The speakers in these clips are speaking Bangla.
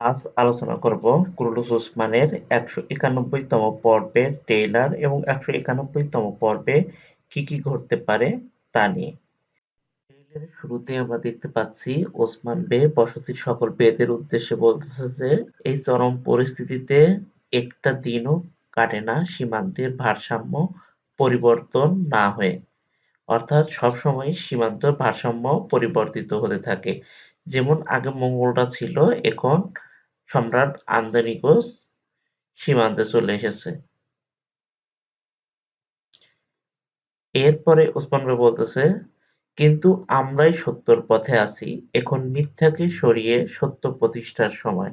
আজ আলোচনা করব কুরুলুস ওসমানের একশো একানব্বইতম পর্বের ট্রেইলার এবং একশো একানব্বইতম পর্বে কি কি ঘটতে পারে তা নিয়ে। ট্রেইলারের শুরুতে আমরা দেখতে পাচ্ছি, ওসমান বে বসতির সকল বেদের উদ্দেশ্যে বলতেছে যে, এই চরম পরিস্থিতিতে একটা দিনও কাটে না, সীমান্তের ভারসাম্য পরিবর্তন না হয়ে। অর্থাৎ সবসময় সীমান্তর ভারসাম্য পরিবর্তিত হতে থাকে। যেমন আগে মঙ্গলরা ছিল, এখন সম্রাট আন্দ্রোনিকোস সীমান্তে চলে এসেছে। এরপরে ওসমান ভাই বলতেছে, কিন্তু আমরাই সত্যর পথে আছি, এখন মিথ্যাকে সরিয়ে সত্য প্রতিষ্ঠার সময়।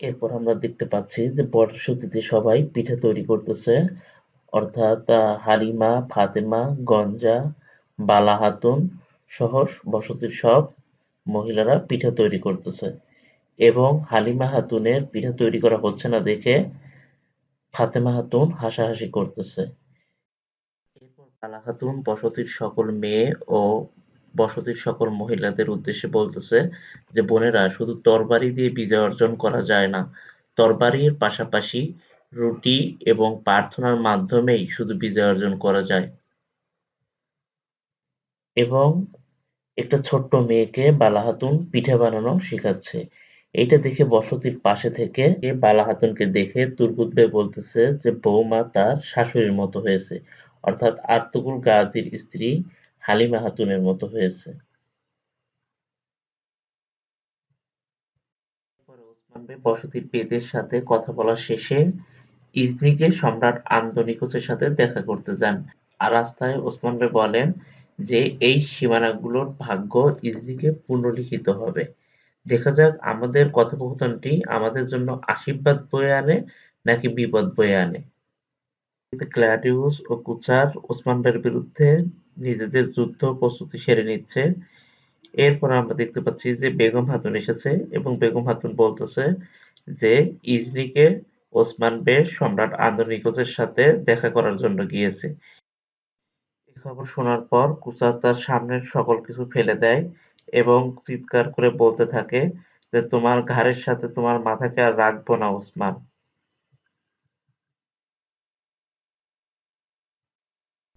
এরপর আমরা দেখতে পাচ্ছি যে বটসতিতে সবাই পিঠা তৈরি করতেছে, অর্থাৎ হালিমা, ফাতেমা, গঞ্জা বালা হাতুন সহ বসতির সব মহিলারা পিঠা তৈরি করতেছে। এবং হালিমা হাতুনের পিঠা তৈরি করা হচ্ছে না দেখে ফাতেমা হাতুন হাসাহাসি করতেছে। এরপর বালা খাতুন বসতির সকল মেয়ে ও বসতির সকল মহিলাদের উদ্দেশ্যে বলতেছে যে, বোনেরা, শুধু তরবারি দিয়ে বিজয় অর্জন করা যায় না। তরবারির পাশাপাশি রুটি এবং প্রার্থনার মাধ্যমেই শুধু বিজয় অর্জন করা যায়। এবং একটা ছোট্ট মেয়েকে বালা খাতুন পিঠা বানানো শেখাচ্ছে। এইটা দেখে বসতির পাশে থেকে বালা খাতুনকে দেখে তুর্গুত ভাই বলতেছে যে বৌমা তার শাশুড়ির মতো হয়েছে। অর্থাৎ আর্তুকুল গাজীর স্ত্রী হালিমা খাতুনের মতো হয়েছে। বসতির পেদের সাথে কথা বলা শেষে ইজনিকে সম্রাট আন্দোনিকোসের সাথে দেখা করতে যান। আর রাস্তায় ওসমান বলেন যে এই সীমানাগুলোর ভাগ্য ইজনিকে পুনর্লিখিত হবে। দেখা যাক আমাদের কথোপকথনটি আমাদের জন্য আশীর্বাদ বয়ে আনে নাকি বিপদ বয়ে আনে। ক্ল্যাডিউস ও কুচার ওসমান ভাইয়ের বিরুদ্ধে নিজেদের যুদ্ধ প্রস্তুতি সেরে নিচ্ছে। এরপর আমরা দেখতে পাচ্ছি যে বেগম হাতুন এসেছে এবং বেগম হাতুন বলতেছে যে ইজনিকে ওসমান বে সম্রাট আন্দোনিকোসের সাথে দেখা করার জন্য গিয়েছে। খবর শোনার পর কুচার তার সামনের সকল কিছু ফেলে দেয় এবং চিৎকার করে বলতে থাকে যে, তোমার ঘাড়ের সাথে তোমার মাথাকে আর রাখব না, ওসমান।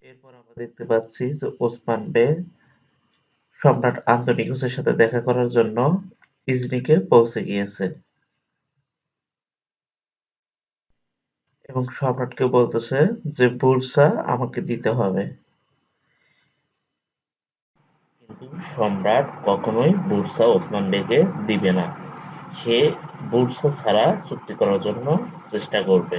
এরপর আমরা দেখতে পাচ্ছি যে, ওসমান বে সম্রাট আন্তোনিকুসের সাথে দেখা করার জন্য ইজনিকে পৌঁছে গিয়েছে। এবং সম্রাটকে বলতেছে যে, বুরসা, আমাকে দিতে হবে। সম্রাট কখনোই বুরসা ওসমান বেগে দিবে না। সে বুরসা ছাড়া চুক্তি করার জন্য চেষ্টা করবে।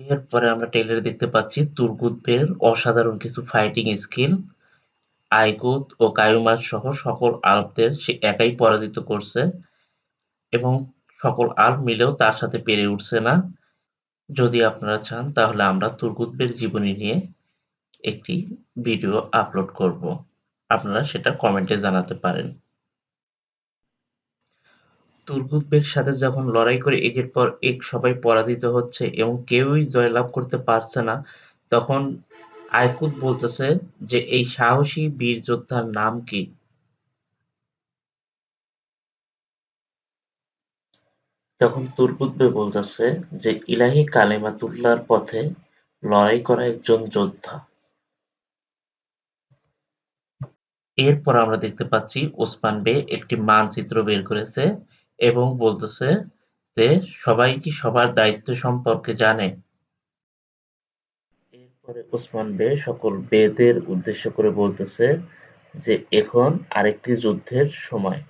এরপরে আমরা টেইলারে দেখতে পাচ্ছি তুর্গুতদের অসাধারণ কিছু ফাইটিং স্কিল আইকুত ও কায়ুমাস সহ সকল আলপদের সে একাই পরাজিত করছে এবং সকল আলপ মিলেও তার সাথে পেরে উঠছে না। যদি আপনারা চান তাহলে আমরা তুর্গুতদের জীবনী নিয়ে একটি ভিডিও আপলোড করব। আপনারা সেটা কমেন্টে জানাতে পারেন। তুর্গুতদের সাথে যখন লড়াই করে একের পর এক সবাই পরাজিত হচ্ছে এবং কেউই জয়লাভ করতে পারছে না, তখন আইকুত বলতেছে যে, এই সাহসী বীর যোদ্ধার নাম কি? তখন তুর্গুতবে বলতেছে যে, ইলাহি কালেমাতুল্লাহর পথে লড়াই করা একজন যোদ্ধা। এরপর আমরা দেখতে পাচ্ছি ওসমান বে একটি মানচিত্র বের করেছে এবং বলতেছে যে সবাই কি সবার দায়িত্ব সম্পর্কে জানে? এরপরে ওসমান বে সকল বেদের উদ্দেশ্য করে বলতেছে যে এখন আরেকটি যুদ্ধের সময়।